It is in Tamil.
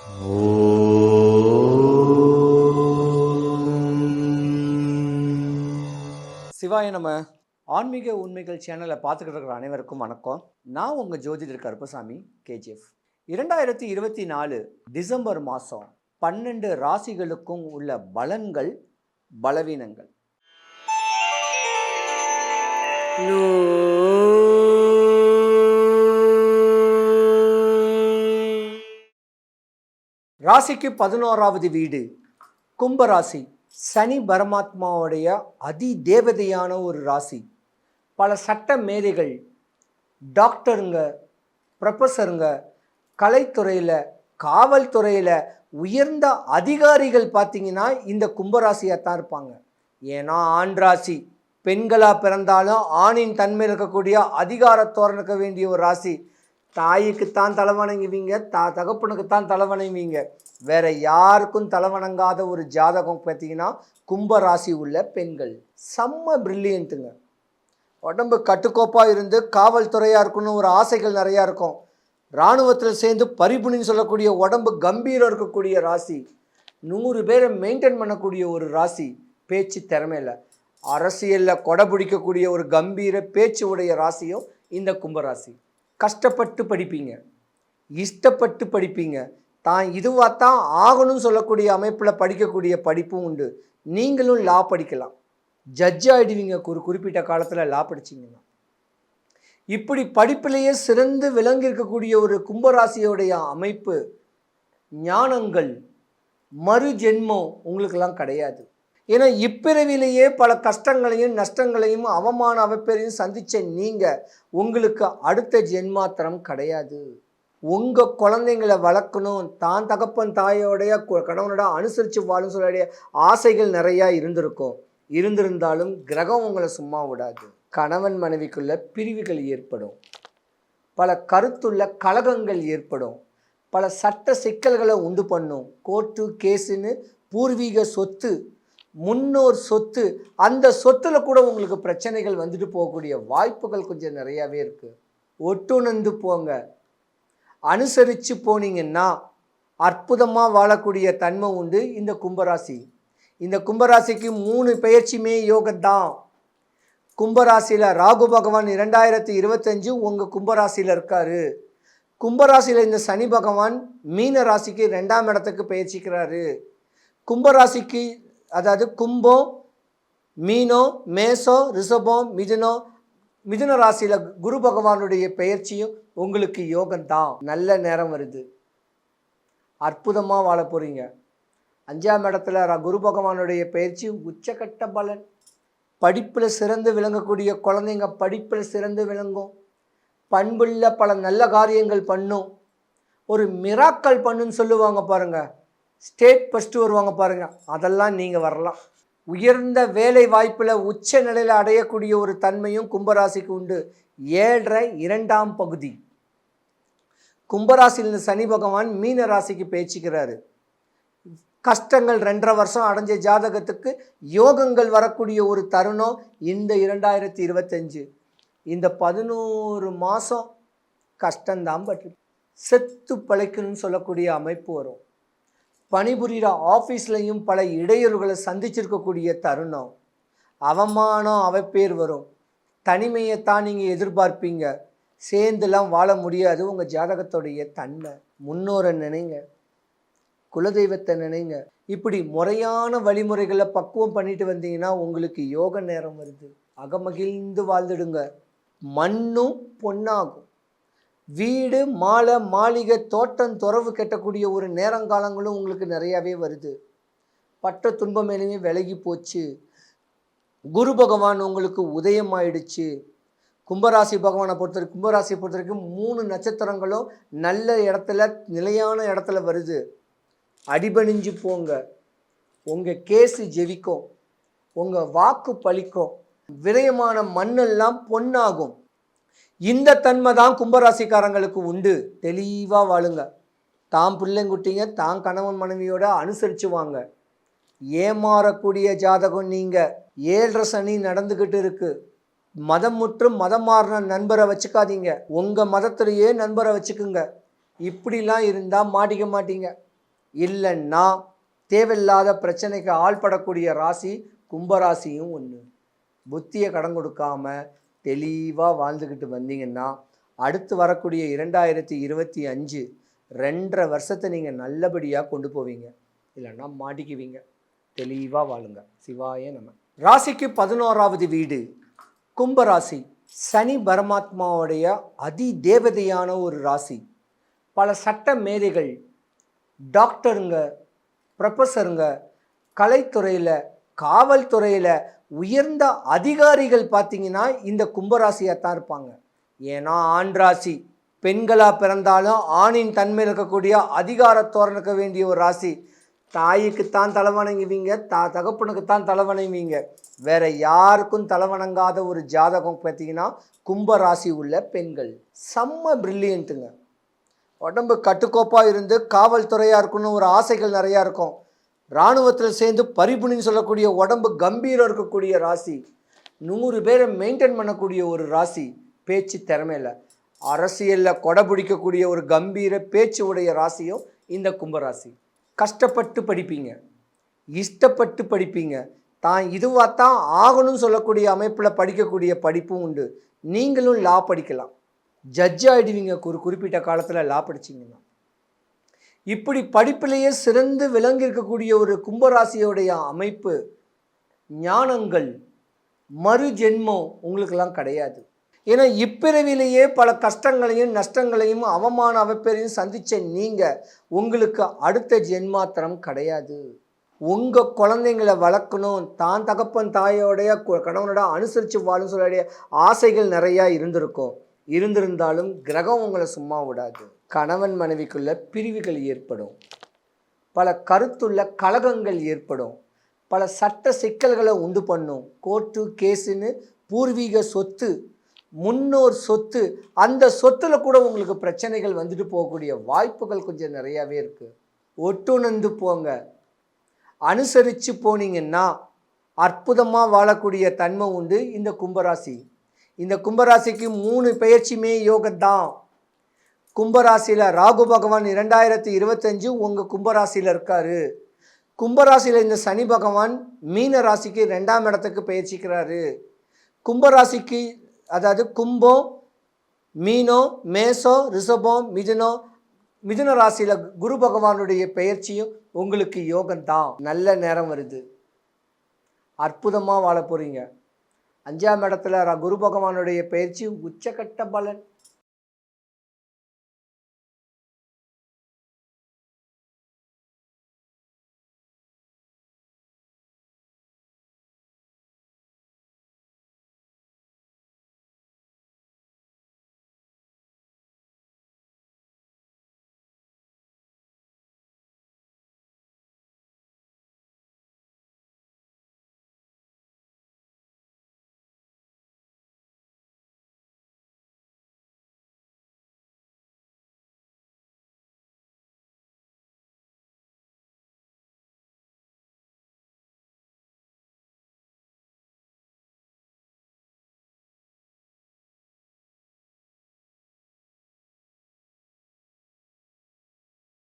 சிவாய நம்ம ஆன்மீக உண்மைகள் சேனலை பார்த்துக்கிட்டு இருக்கிற அனைவருக்கும் வணக்கம். நான் உங்கள் ஜோதிடர் கருப்பசாமி கேஜிஎஃப். இரண்டாயிரத்தி இருபத்தி நாலு டிசம்பர் மாதம் பன்னெண்டு ராசிகளுக்கும் உள்ள பலன்கள் பலவீனங்கள். ராசிக்கு பதினோராவது வீடு. கும்பராசி சனி பரமாத்மாவுடைய அதி தேவதையான ஒரு ராசி. பல சட்ட மேதைகள் டாக்டருங்க ப்ரொஃபஸருங்க கலைத்துறையில் காவல்துறையில் உயர்ந்த அதிகாரிகள் பார்த்தீங்கன்னா இந்த கும்பராசியாக தான் இருப்பாங்க. ஏன்னா ஆண் ராசி. பெண்களாக பிறந்தாலும் ஆணின் தன்மை இருக்கக்கூடிய அதிகாரத்தோரன் வேண்டிய ஒரு ராசி. தாய்க்குத்தான் தலை வணங்குவீங்க தா தகப்பனுக்குத்தான் தலை வணங்குவீங்க வேற யாருக்கும் தலை வணங்காத ஒரு ஜாதகம் பார்த்தீங்கன்னா கும்ப ராசி உள்ள பெண்கள். செம்ம பிரில்லியன்ட்டுங்க உடம்பு கட்டுக்கோப்பாக இருந்து காவல்துறையாக இருக்கணும் ஒரு ஆசைகள் நிறையா இருக்கும். இராணுவத்தில் சேர்ந்து பரிபுணின்னு சொல்லக்கூடிய உடம்பு கம்பீரம் இருக்கக்கூடிய ராசி. நூறு பேரை மெயின்டைன் பண்ணக்கூடிய ஒரு ராசி. பேச்சு திறமையில அரசியலில் கொடை பிடிக்கக்கூடிய ஒரு கம்பீர பேச்சு உடைய ராசியும் இந்த கும்பராசி. கஷ்டப்பட்டு படிப்பீங்க. இஷ்டப்பட்டு படிப்பீங்க. தான் இதுவாக தான் ஆகணும்னு சொல்லக்கூடிய அமைப்பில் படிக்கக்கூடிய படிப்பும் உண்டு. நீங்களும் லா படிக்கலாம். ஜட்ஜ் ஆகிடுவீங்க ஒரு குறிப்பிட்ட காலத்தில் லா படிச்சிங்கன்னா. இப்படி படிப்பிலேயே சிறந்து விளங்கி இருக்கக்கூடிய ஒரு கும்பராசியோடைய அமைப்பு ஞானங்கள் மறு ஜென்மம் உங்களுக்கெல்லாம் கிடையாது. ஏன்னா இப்பிறவிலேயே பல கஷ்டங்களையும் நஷ்டங்களையும் அவமான அவப்பேரையும் சந்தித்த நீங்கள் உங்களுக்கு அடுத்த ஜென்மாத்திரம் கிடையாது. உங்கள் குழந்தைங்களை வளர்க்கணும். தான் தகப்பன் தாயோடைய கணவனோட அனுசரித்து வாழும் சொல்லுடைய ஆசைகள் நிறையா இருந்திருக்கும். இருந்திருந்தாலும் கிரகம் உங்களை சும்மா விடாது. கணவன் மனைவிக்குள்ள பிரிவுகள் ஏற்படும். பல கருத்துள்ள கலகங்கள் ஏற்படும். பல சட்ட சிக்கல்களை உண்டு பண்ணும். கோர்ட்டு கேஸுன்னு பூர்வீக சொத்து முன்னோர் சொத்து அந்த சொத்தில் கூட உங்களுக்கு பிரச்சனைகள் வந்துட்டு போகக்கூடிய வாய்ப்புகள் கொஞ்சம் நிறையாவே இருக்குது ஒட்டுணர்ந்து போங்க. அனுசரித்து போனீங்கன்னா அற்புதமாக வாழக்கூடிய தன்மை உண்டு இந்த கும்பராசி. இந்த கும்பராசிக்கு மூணு பயிற்சியுமே யோகத்தான் கும்பராசியில் ராகு பகவான் இரண்டாயிரத்தி இருபத்தஞ்சு உங்கள் கும்பராசியில் இருக்காரு. கும்பராசியில் இந்த சனி பகவான் மீன ராசிக்கு ரெண்டாம் இடத்துக்கு பயிற்சிக்கிறாரு கும்பராசிக்கு அதாவது கும்பம் மீனோ மேசம் ரிஷபம் மிதுனோ மிதுன ராசியில் குரு பகவானுடைய பெயர்ச்சியும் உங்களுக்கு யோகம்தான். நல்ல நேரம் வருது. அற்புதமாக வாழ போகிறீங்க அஞ்சாம் இடத்துல குரு பகவானுடைய பயிற்சி உச்சக்கட்ட பலன். படிப்பில் சிறந்து விளங்கக்கூடிய குழந்தைங்க படிப்பில் சிறந்து விளங்கும். பண்புள்ள பல நல்ல காரியங்கள் பண்ணும். ஒரு மிராக்கல் பண்ணுன்னு சொல்லுவாங்க பாருங்கள் ஸ்டேட் ஃபஸ்ட்டு வருவாங்க பாருங்க. அதெல்லாம் நீங்கள் வரலாம். உயர்ந்த வேலை வாய்ப்பில் உச்ச நிலையில் அடையக்கூடிய ஒரு தன்மையும் கும்பராசிக்கு உண்டு. ஏழரை இரண்டாம் பகுதி. கும்பராசியில் சனி பகவான் மீன ராசிக்கு பேச்சுக்கிறாரு. கஷ்டங்கள் ரெண்டரை வருஷம் அடைஞ்ச ஜாதகத்துக்கு யோகங்கள் வரக்கூடிய ஒரு தருணம் இந்த இரண்டாயிரத்தி இருபத்தஞ்சு. இந்த பதினோரு மாதம் கஷ்டம்தான் பட் செத்து பழைக்கணும்னு சொல்லக்கூடிய அமைப்பு வரும். பணிபுரிகிற ஆஃபீஸ்லையும் பல இடையூறுகளை சந்திச்சிருக்கக்கூடிய தருணம். அவமானம் அவப்பேர் வரும். தனிமையை தான் நீங்கள் எதிர்பார்ப்பீங்க. சேர்ந்துலாம் வாழ முடியாது. உங்கள் ஜாதகத்துடைய தன்மை. முன்னோரை நினைங்க. குலதெய்வத்தை நினைங்க. இப்படி முறையான வழிமுறைகளை பக்குவம் பண்ணிட்டு வந்தீங்கன்னா உங்களுக்கு யோக நேரம் வருது. அகமகிழ்ந்து வாழ்ந்துடுங்க. மண்ணும் பொன்னாகும். வீடு மாலை மாளிகை தோட்டம் துறவு கெட்டக்கூடிய ஒரு நேரங்காலங்களும் உங்களுக்கு நிறையாவே வருது. பட்ட துன்பம் எல்லாமே விலகி போச்சு. குரு பகவான் உங்களுக்கு உதயமாயிடுச்சு. கும்பராசி பகவானை பொறுத்த வரைக்கும் கும்பராசியை பொறுத்த வரைக்கும் மூணு நட்சத்திரங்களும் நல்ல இடத்துல நிலையான இடத்துல வருது. அடிபணிஞ்சு போங்க. உங்கள் கேஸு ஜெவிக்கும். உங்கள் வாக்கு பழிக்கும். விரயமான மண்ணெல்லாம் பொன்னாகும். இந்த தன்மை தான் கும்பராசிக்காரங்களுக்கு உண்டு. தெளிவாக வாழுங்க. தாம் பிள்ளைங்குட்டிங்க தான் கணவன் மனைவியோட அனுசரித்து வாங்க ஏமாறக்கூடிய ஜாதகம் நீங்கள் ஏழரை சனி நடந்துக்கிட்டு இருக்குது மதம் முற்றும் மதம் மாறின நண்பரை வச்சுக்காதீங்க. உங்கள் மதத்திலேயே நண்பரை வச்சுக்குங்க. இப்படிலாம் இருந்தால் மாட்டிக்க மாட்டீங்க. இல்லைன்னா தேவையில்லாத பிரச்சனைக்கு ஆள்படக்கூடிய ராசி கும்பராசியும் ஒன்று புத்தியை கடன் கொடுக்காம தெளிவாக வாழ்ந்துக்கிட்டு வந்தீங்கன்னா அடுத்து வரக்கூடிய இரண்டாயிரத்தி இருபத்தி அஞ்சு ரெண்டரை வருஷத்தை நீங்கள் நல்லபடியாக கொண்டு போவீங்க. இல்லைன்னா மாட்டிக்குவீங்க. தெளிவாக வாழுங்க. சிவாய நம்ம ராசிக்கு பதினோராவது வீடு. கும்பராசி. சனி பரமாத்மாவுடைய அதி தேவதையான ஒரு ராசி. பல சட்ட மேதைகள் டாக்டருங்க ப்ரொஃபஸருங்க கலைத்துறையில் காவல்துறையில் உயர்ந்த அதிகாரிகள் பார்த்தீங்கன்னா இந்த கும்பராசியாக தான் இருப்பாங்க. ஏன்னா ஆண் ராசி பெண்களாக பிறந்தாலும் ஆணின் தன்மையில் இருக்கக்கூடிய அதிகாரத்தோரன் இருக்க வேண்டிய ஒரு ராசி. தாய்க்குத்தான் தலை வணங்குவீங்க தா தகப்பனுக்குத்தான் தலை வணங்குவீங்க வேற யாருக்கும் தலை வணங்காத ஒரு ஜாதகம் பார்த்தீங்கன்னா கும்பராசி உள்ள பெண்கள். செம்ம பிரில்லியண்ட்டுங்க உடம்பு கட்டுக்கோப்பாக இருந்து காவல்துறையாக இருக்குன்னு ஒரு ஆசைகள் நிறையா இருக்கும். இராணுவத்தில் சேர்ந்து பரிபுணின்னு சொல்லக்கூடிய உடம்பு கம்பீரம் இருக்கக்கூடிய ராசி நூறு பேரை மெயின்டைன் பண்ணக்கூடிய ஒரு ராசி பேச்சு திறமையில அரசியலில் கொடை பிடிக்கக்கூடிய ஒரு கம்பீர பேச்சு உடைய ராசியும் இந்த கும்பராசி. கஷ்டப்பட்டு படிப்பீங்க. இஷ்டப்பட்டு படிப்பீங்க. தான் இதுவாக தான் ஆகணும்னு சொல்லக்கூடிய அமைப்பில் படிக்கக்கூடிய படிப்பும் உண்டு. நீங்களும் லா படிக்கலாம். ஜட்ஜ் ஆகிடுவீங்க ஒரு குறிப்பிட்ட காலத்தில் லா படிச்சீங்கன்னா. இப்படி படிப்பிலேயே சிறந்து விளங்கி இருக்கக்கூடிய ஒரு கும்பராசியோடைய அமைப்பு ஞானங்கள் மறு ஜென்மம் உங்களுக்கெல்லாம் கிடையாது. ஏன்னா இப்பிறவிலேயே பல கஷ்டங்களையும் நஷ்டங்களையும் அவமான அவப்பேரையும் சந்தித்த நீங்கள் உங்களுக்கு அடுத்த ஜென்மாத்திரம் கிடையாது. உங்கள் குழந்தைங்களை வளர்க்கணும் தான் தகப்பன் தாயோடைய கணவனோட அனுசரித்து வாழும் சொல்லுடைய ஆசைகள் நிறையா இருந்திருக்கும். இருந்திருந்தாலும் கிரகம் உங்களை சும்மா விடாது. கணவன் மனைவிக்குள்ள பிரிவுகள் ஏற்படும். பல கருத்துள்ள கலகங்கள் ஏற்படும். பல சட்ட சிக்கல்களை உண்டு பண்ணும். கோர்ட்டு கேஸுன்னு பூர்வீக சொத்து முன்னோர் சொத்து அந்த சொத்துல கூட உங்களுக்கு பிரச்சனைகள் வந்துட்டு போகக்கூடிய வாய்ப்புகள் கொஞ்சம் நிறையாவே இருக்குது ஒட்டுணர்ந்து போங்க. அனுசரித்து போனீங்கன்னா அற்புதமாக வாழக்கூடிய தன்மை உண்டு இந்த கும்பராசி. இந்த கும்பராசிக்கு மூணு பெயர்ச்சியுமே யோகத்தான் கும்பராசியில் ராகு பகவான் இரண்டாயிரத்தி இருபத்தஞ்சு உங்கள் கும்பராசியில் இருக்காரு. கும்பராசியில் இந்த சனி பகவான் மீன ராசிக்கு ரெண்டாம் இடத்துக்கு பயிற்சிக்கிறாரு. கும்பராசிக்கு அதாவது கும்பம் மீனோ மேசம் ரிஷபம் மிதுனோ மிதுன ராசியில் குரு பகவானுடைய பெயர்ச்சியும் உங்களுக்கு யோகம்தான். நல்ல நேரம் வருது. அற்புதமாக வாழ போகிறீங்க அஞ்சாம் இடத்துல குரு பகவானுடைய பயிற்சி உச்சக்கட்ட பலன்.